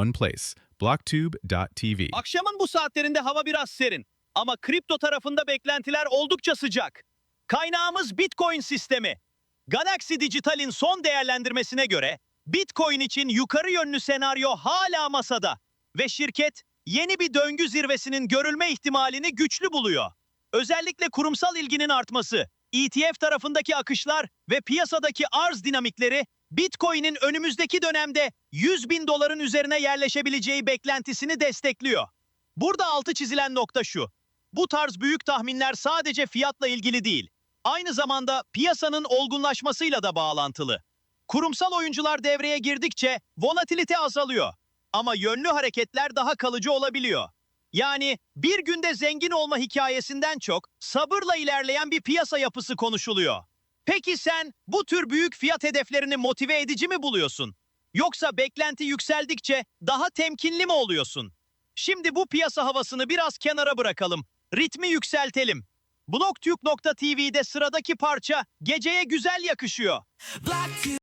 One place, blocktube.tv. Akşamın bu saatlerinde hava biraz serin ama kripto tarafında beklentiler oldukça sıcak. Kaynağımız Bitcoin sistemi. Galaxy Digital'in son değerlendirmesine göre Bitcoin için yukarı yönlü senaryo hala masada ve şirket yeni bir döngü zirvesinin görülme ihtimalini güçlü buluyor. Özellikle kurumsal ilginin artması, ETF tarafındaki akışlar ve piyasadaki arz dinamikleri Bitcoin'in önümüzdeki dönemde 100 bin doların üzerine yerleşebileceği beklentisini destekliyor. Burada altı çizilen nokta şu. Bu tarz büyük tahminler sadece fiyatla ilgili değil. Aynı zamanda piyasanın olgunlaşmasıyla da bağlantılı. Kurumsal oyuncular devreye girdikçe volatilite azalıyor. Ama yönlü hareketler daha kalıcı olabiliyor. Yani bir günde zengin olma hikayesinden çok sabırla ilerleyen bir piyasa yapısı konuşuluyor. Peki sen bu tür büyük fiyat hedeflerini motive edici mi buluyorsun? Yoksa beklenti yükseldikçe daha temkinli mi oluyorsun? Şimdi bu piyasa havasını biraz kenara bırakalım. Ritmi yükseltelim. Blogtürk.tv'de sıradaki parça geceye güzel yakışıyor.